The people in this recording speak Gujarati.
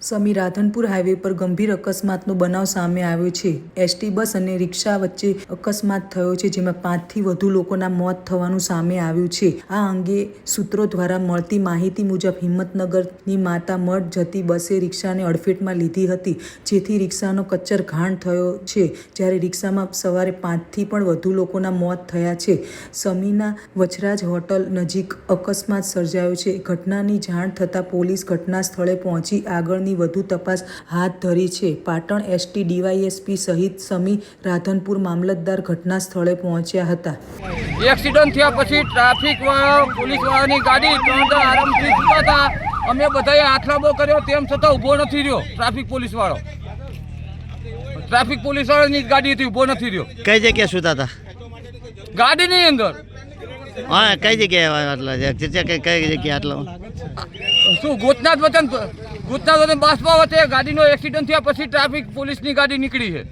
સમી રાધનપુર હાઈવે પર ગંભીર અકસ્માતનો બનાવ સામે આવ્યો છે. એસટી બસ અને રિક્ષા વચ્ચે અકસ્માત થયો છે, જેમાં પાંચથી વધુ લોકોના મોત થવાનું સામે આવ્યું છે. આ અંગે સૂત્રો દ્વારા મળતી માહિતી મુજબ હિંમતનગરની માતા મઠ જતી બસે રિક્ષાને અડફેટમાં લીધી હતી, જેથી રિક્ષાનો કચ્ચર ઘાણ થયો છે. જ્યારે રિક્ષામાં સવારે પાંચથી પણ વધુ લોકોના મોત થયા છે. સમીના વચરાજ હોટલ નજીક અકસ્માત સર્જાયો છે. ઘટનાની જાણ થતાં પોલીસ ઘટના સ્થળે પહોંચી આગળની વધુ તપાસ હાથ ધરી છે. પાટણ એસટી ડીવાયએસપી સહિત સમી રાધનપુર મામલતદાર ઘટના સ્થળે પહોંચ્યા હતા. એક્સિડન્ટ થયા પછી ટ્રાફિક વાળા પોલીસ વાળાની ગાડી ત્રણ આરામથી જતા હતા. અમે બધાએ હાથલાબો કર્યો તેમ છતાં ઊભો નથી રહ્યો ટ્રાફિક પોલીસ વાળો. ટ્રાફિક પોલીસ વાળાની ગાડી હતી ઊભો નથી રહ્યો. કઈ જગ્યાએ સુતા હતા? ગાડીની અંદર. હા, કઈ જગ્યાએ આટલા છે? કઈ કઈ જગ્યાએ આટલા? શું, ગોતનાથ વતન ગોતનાથ વતન બાસપા વચ્ચે ગાડીનો એક્સિડન્ટ થયા પછી ટ્રાફિક પોલીસની ગાડી નીકળી છે?